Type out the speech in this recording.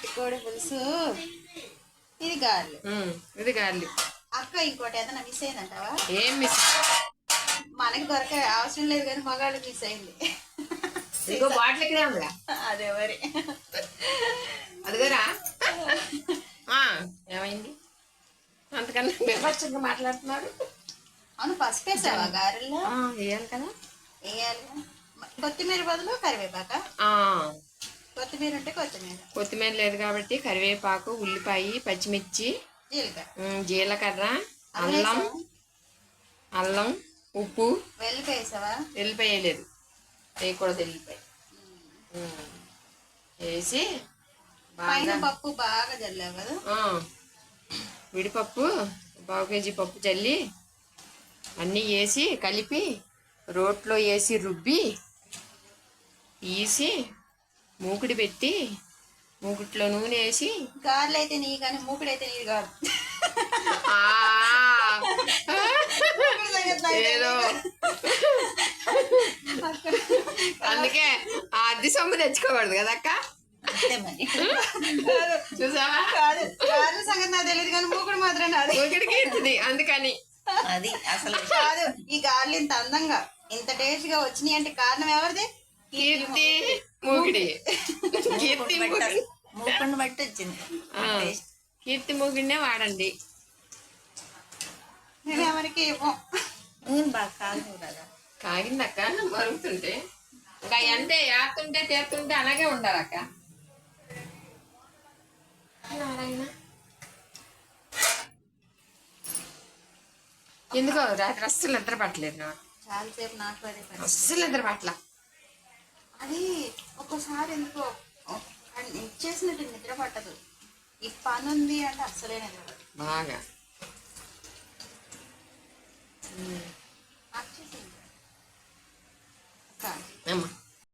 నాటుకోడి పులుసు. ఇది గారెలు. ఇది గార్లి. అక్క ఇంకోటి ఏదైనా మిస్ అయిందంటావా? ఏం మిస్ మనకి దొరక అవసరం లేదు కానీ మగాళ్ళకి మిస్ అయింది. ఇంకో బాటిల్ ఇక్కడే ఉందిగా అదే మరి. అదిగోరా. ఏమైంది? అంతకన్నా బీభత్సంగా మాట్లాడుతున్నారు. అవును పసుపు వేసావా గారెల్లో వేయాలి కదా. వేయాలి. కొత్తిమీర బదులు కరివేపాక? కొత్తిమీర ఉంటే కొత్తిమీర. కొత్తిమీర లేదు కాబట్టి కరివేపాకు ఉల్లిపాయ పచ్చిమిర్చి జీలకర్ర. అల్లం అల్లం ఉప్పు. వెల్లిపాయ వేయలేదు వేయకూడదు వెల్లిపాయ. ఉమ్, వేసి పైన పప్పు బాగా జల్లావు కదా? విడిపప్పు పావు కేజీ పప్పు చల్లి అన్నీ వేసి కలిపి రోట్లో వేసి రుబ్బి తీసి మూకుడి పెట్టి మూకుట్లో నూనె వేసి గారెలు అయితే నీ కానీ మూకుడు అయితే నీది కాదు. ఏదో. అందుకే ఆ అద్దె సొమ్ము తెచ్చుకోకూడదు కదా అక్క? చూసావా? గారెల సంగతి నాకు తెలియదు కానీ మూకుడు మాత్రం నాది మూకుడికి ఇస్తుంది అందుకని. అది అసలు కాదు. ఈ గారెలు ఇంత అందంగా ఇంత టేస్ట్గా వచ్చినాయి అంటే కారణం ఎవరిది? కీర్తి మూకిడి. కీర్తి మూకుడిని బట్టి వచ్చింది. కీర్తి మూకిడినే వాడండి. నేను ఎవరికి ఇవ్వం నూనె బాగా కాదు కదా. కాగిందక్క మరుగుతుంటే. ఇంకా అంటే ఏతుంటే తీరుతుంటే అలాగే ఉండాలి అక్క నారాయణ. ఎందుకో రాత్రి అస్సలు నిద్ర పట్టలేదు అస్సలు నిద్ర పట్టల. అది ఒక్కోసారి ఎందుకో అది ఇచ్చేసినట్టు నిద్ర పట్టదు. ఈ పని ఉంది అంటే అస్సలే నిద్ర పట్టదు. బాగా.